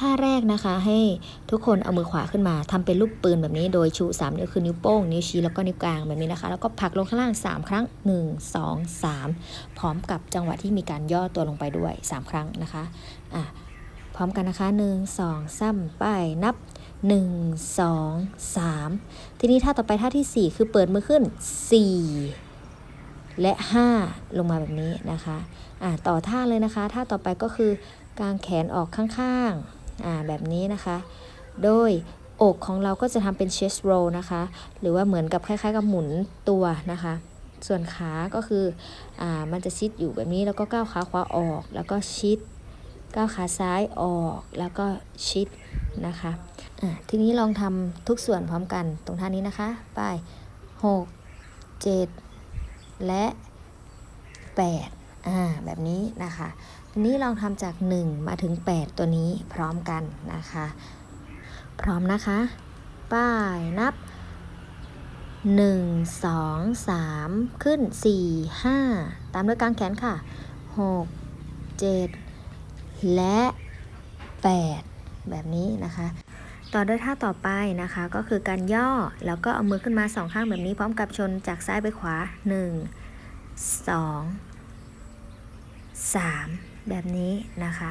ท่าแรกนะคะ ให้ทุกคนเอามือขวาขึ้นมาทำเป็นรูปปืนแบบนี้โดยชู 3 นิ้วคือนิ้วโป้ง นิ้วชี้แล้วก็นิ้วกลางแบบนี้นะคะ แล้วก็ผลักลงข้างล่าง 3 ครั้ง 1 2 3 พร้อมกับจังหวะที่มีการย่อตัวลงไปด้วย 3 ครั้งนะคะอะพร้อมกันนะคะ 1 2 3ไปนับ 1 2 3 ทีนี้ท่าต่อไปท่าทีสี่4 คือเปิดมือขึ้น 4และ 5 ลงมาแบบนี้นะคะ อะต่อท่าเลยนะคะ ท่าต่อไปก็คือกางแขนออกข้างๆ อ่าแบบนี้นะคะ โดยอกของเราก็จะทำเป็น chest roll นะคะ หรือว่าเหมือนกับคล้ายๆ กับหมุนตัวนะคะ ส่วนขาก็คืออ่ามันจะชิดอยู่แบบนี้แล้วก็ก้าวขาขวาออก แล้วก็ชิดก้าวขาซ้ายออกแล้วก็ชิดนะคะอะทีนี้ลองทำทุกส่วนพร้อมกันตรงท่านี้นะคะ ไป 6 7 และ 8 อ่าแบบนี้นะคะทีนี้ลองทำจาก 1 มาถึง 8 ตัวนี้พร้อมกันนะคะ พร้อมนะคะ ป้ายนับ 1 2 3 ขึ้น 4 5 ตามด้วยกางแขนค่ะ 6 7 และ 8 แบบนี้นะคะต่อด้วยท่าต่อไปนะคะก็คือการย่อแล้วก็เอามือขึ้นมาสองข้างแบบนี้พร้อมกับชนจากซ้ายไปขวา 1 2 3 แบบนี้นะคะ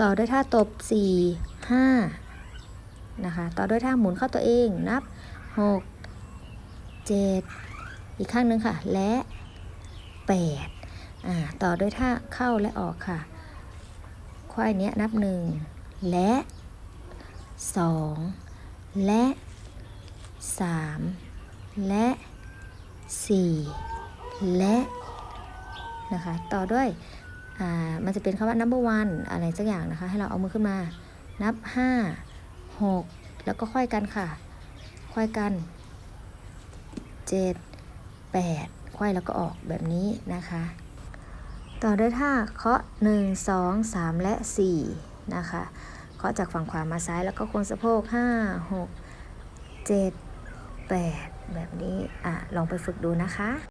ต่อด้วยท่าตบ 4 5 นะคะ ต่อด้วยท่าหมุนเข้าตัวเองนับ 6 7 อีกข้างหนึ่งค่ะ และ 8 อ่า ต่อด้วยท่าเข้าและออกค่ะควายเนี้ยนับ 1 และ 2 และ 3 และ 4 และ นะคะ ต่อด้วย มันจะเป็นคำว่า number one อะไรสักอย่างนะคะ ให้เราเอามือขึ้นมา นับ 5 6 แล้วก็ค่อยกันค่ะ ค่อยกัน 7 8 ค่อยแล้วก็ออกแบบนี้นะคะ ต่อด้วยท่าเคาะ 1 2 3 และ 4 นะคะ เคาะจากฝั่งขวามาซ้ายแล้วก็โคนสะโพก 5 6 7 8 แบบนี้ อะ ลองไปฝึกดูนะคะ